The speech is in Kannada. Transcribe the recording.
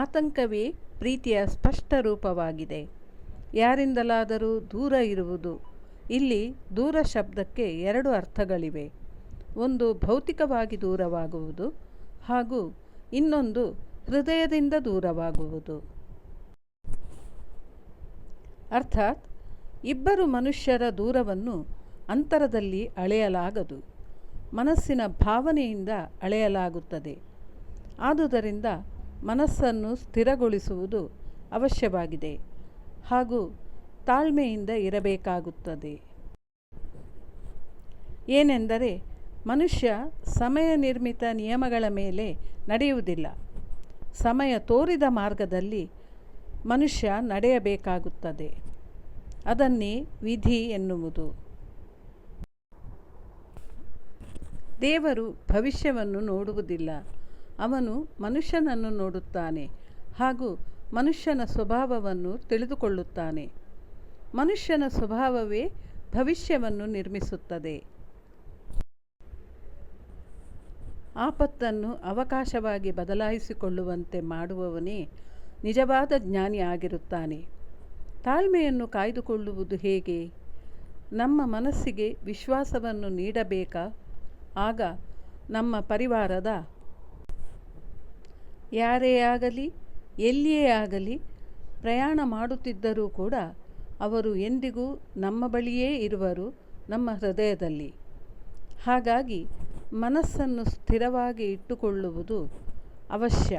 ಆತಂಕವೇ ಪ್ರೀತಿಯ ಸ್ಪಷ್ಟ ರೂಪವಾಗಿದೆ. ಯಾರಿಂದಲಾದರೂ ದೂರ ಇರುವುದು. ಇಲ್ಲಿ ದೂರ ಶಬ್ದಕ್ಕೆ ಎರಡು ಅರ್ಥಗಳಿವೆ. ಒಂದು ಭೌತಿಕವಾಗಿ ದೂರವಾಗುವುದು ಹಾಗೂ ಇನ್ನೊಂದು ಹೃದಯದಿಂದ ದೂರವಾಗುವುದು. ಅರ್ಥಾತ್ ಇಬ್ಬರು ಮನುಷ್ಯರ ದೂರವನ್ನು ಅಂತರದಲ್ಲಿ ಅಳೆಯಲಾಗದು. ಮನಸ್ಸಿನ ಭಾವನೆಯಿಂದ ಅಳೆಯಲಾಗುತ್ತದೆ. ಆದುದರಿಂದ ಮನಸ್ಸನ್ನು ಸ್ಥಿರಗೊಳಿಸುವುದು ಅವಶ್ಯವಾಗಿದೆ ಹಾಗೂ ತಾಳ್ಮೆಯಿಂದ ಇರಬೇಕಾಗುತ್ತದೆ. ಏನೆಂದರೆ ಮನುಷ್ಯ ಸಮಯ ನಿರ್ಮಿತ ನಿಯಮಗಳ ಮೇಲೆ ನಡೆಯುವುದಿಲ್ಲ. ಸಮಯ ತೋರಿದ ಮಾರ್ಗದಲ್ಲಿ ಮನುಷ್ಯ ನಡೆಯಬೇಕಾಗುತ್ತದೆ. ಅದನ್ನೇ ವಿಧಿ ಎನ್ನುವುದು. ದೇವರು ಭವಿಷ್ಯವನ್ನು ನೋಡುವುದಿಲ್ಲ. ಅವನು ಮನುಷ್ಯನನ್ನು ನೋಡುತ್ತಾನೆ ಹಾಗೂ ಮನುಷ್ಯನ ಸ್ವಭಾವವನ್ನು ತಿಳಿದುಕೊಳ್ಳುತ್ತಾನೆ. ಮನುಷ್ಯನ ಸ್ವಭಾವವೇ ಭವಿಷ್ಯವನ್ನು ನಿರ್ಮಿಸುತ್ತದೆ. ಆಪತ್ತನ್ನು ಅವಕಾಶವಾಗಿ ಬದಲಾಯಿಸಿಕೊಳ್ಳುವಂತೆ ಮಾಡುವವನೇ ನಿಜವಾದ ಜ್ಞಾನಿ ಆಗಿರುತ್ತಾನೆ. ತಾಳ್ಮೆಯನ್ನು ಕಾಯ್ದುಕೊಳ್ಳುವುದು ಹೇಗೆ? ನಮ್ಮ ಮನಸ್ಸಿಗೆ ವಿಶ್ವಾಸವನ್ನು ನೀಡಬೇಕಾ? ಆಗ ನಮ್ಮ ಪರಿವಾರದ ಯಾರೇ ಆಗಲಿ, ಎಲ್ಲಿಯೇ ಆಗಲಿ ಪ್ರಯಾಣ ಮಾಡುತ್ತಿದ್ದರೂ ಕೂಡ ಅವರು ಎಂದಿಗೂ ನಮ್ಮ ಬಳಿಯೇ ಇರುವರು ನಮ್ಮ ಹೃದಯದಲ್ಲಿ. ಹಾಗಾಗಿ ಮನಸ್ಸನ್ನು ಸ್ಥಿರವಾಗಿ ಇಟ್ಟುಕೊಳ್ಳುವುದು ಅವಶ್ಯ.